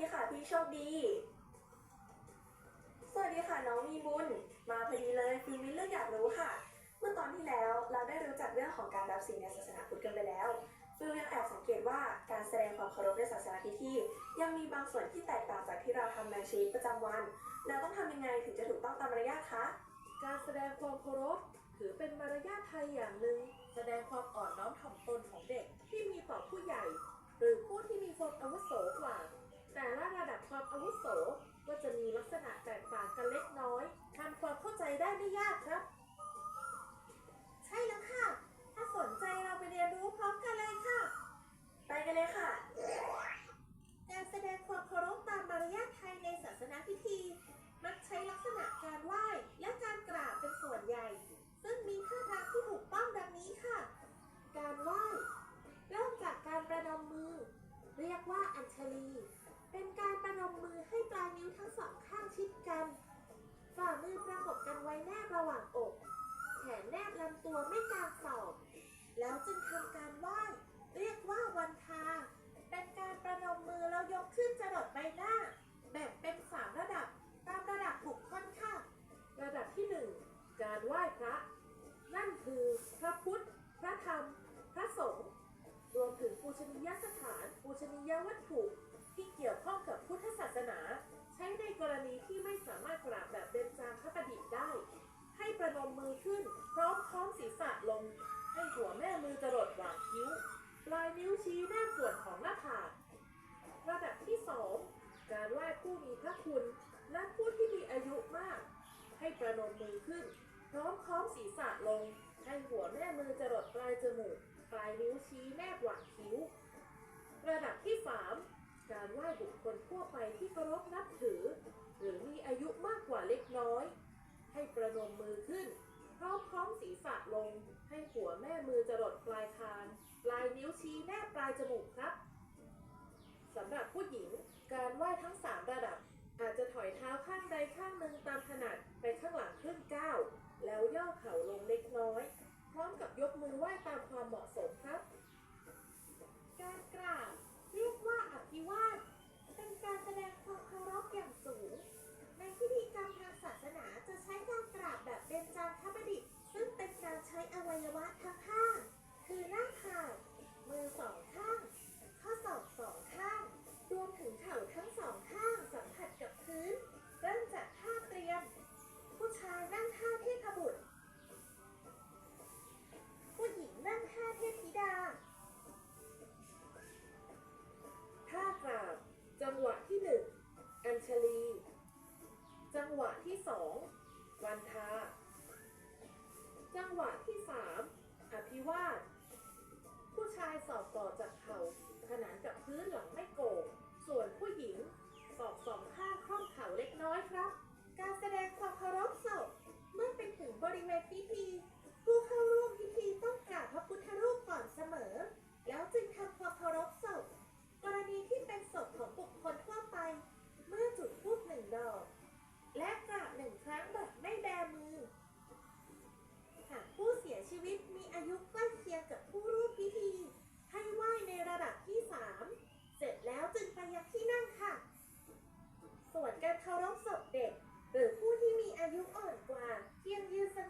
ที่โชคดี สวัสดีค่ะน้องมีบุญ มาพอดีเลยฟิลมีเรื่องอยากรู้ค่ะ เมื่อตอนที่แล้วเราได้รู้จักเรื่องของการรับศีลในศาสนาพุทธกันไปแล้วฟิลยังแอบสังเกตว่าการแสดงความเคารพในศาสนาพิธียังมีบางส่วนที่แตกต่างจากที่เราทำในชีวิตประจำวันแล้วต้องทำยังไงถึงจะถูกต้องตามมารยาทคะการแสดงความเคารพถือเป็นมารยาทไทยอย่างหนึ่ง แสดงความอ่อนน้อมถ่อมตนของเด็กที่มีต่อผู้ใหญ่ หรือผู้ที่มีความอาวุโสกว่า แต่ละระดับความอาวุโสก็จะมีลักษณะแตกต่างกันเล็กน้อยทำความเข้าใจได้ไม่ยากครับ ใช่แล้วค่ะ ถ้าสนใจเราไปเรียนรู้พร้อมกันเลยค่ะ ไปกันเลยค่ะ การแสดงความเคารพตามมารยาทไทยในศาสนาพิธี มักใช้ลักษณะการไหว้และการกราบเป็นส่วนใหญ่ ซึ่งมีท่าทางที่ถูกต้องดังนี้ค่ะ การไหว้เริ่มจากการประนมมือ เรียกว่าอัญชลี เป็นการประนมมือให้ปลายนิ้ว ทั้งสองข้างชิดกัน ฝ่ามือประกบกันไว้แนบระหว่างอก แขนแนบลำตัวไม่กางศอกแล้วจึงทำการไหว้เรียกว่าวันทา เป็นการประนมมือแล้วยกขึ้นจรดใบหน้า แบ่งเป็นสามระดับตามระดับบุคคลค่ะ ระดับที่หนึ่งการไหว้พระ นั่นคือพระพุทธ พระธรรม พระสงฆ์รวมถึงปูชนียสถาน ปูชนียวัตถุที่เกี่ยวข้องกับพุทธศาสนา ช้ในกรณีที่ไม่สามารถกราบแบบเบญจางคประดิษฐ์ได้ ให้ประนมมือขึ้น พร้อมค้อมศีรษะลง ให้หัวแม่มือจรดหว่างคิ้ว ปลายนิ้วชี้แนบส่วนของหน้าผากระดับที่สองการไหว้ผู้มีพระคุณ และผู้ที่มีอายุมาก ให้ประนมมือขึ้น พร้อมค้อมศีรษะลง ให้หัวแม่มือจรดปลายจมูก ปลายนิ้วชี้แนบหว่างคิ้ว ระดับที่สาม การไหว้บุคคลทั่วไปที่เคารพนับถือ หรือมีอายุมากกว่าเล็กน้อย ให้ประนมมือขึ้น พร้อมค้อมศีรษะลง ให้หัวแม่มือจรดปลายคางปลายนิ้วชี้แนบปลายจมูกครับสำหรับผู้หญิง การไหว้ทั้ง 3 ระดับ อาจจะถอยเท้าข้างใดข้างหนึ่งตามถนัดไปข้างหลังครึ่งก้าวแล้วย่อเข่าลงเล็กน้อย พร้อมกับยกมือไหว้ตามความเหมาะสมครับ การกราบเรียกว่าอภิวาทเป็นการแสดงความเคารพอย่างสูง ในพิธีกรรมทางศาสนาจะใช้การกราบแบบเบญจางคประดิษฐ์ซึ่งเป็นการใช้อวัยวะทั้งห้าคือหน้าผากมือสอง ชีวิตมีอายุใกล้เคียงกับผู้ร่วมพิธี ให้ไหว้ในระดับที่ 3 เสร็จแล้วจึงไปยังที่นั่งค่ะ ส่วนการเคารพศพเด็ก หรือผู้ที่มีอายุอ่อนกว่าเพียงยืนสงบหรือนั่งสำรวมครู่หนึ่ง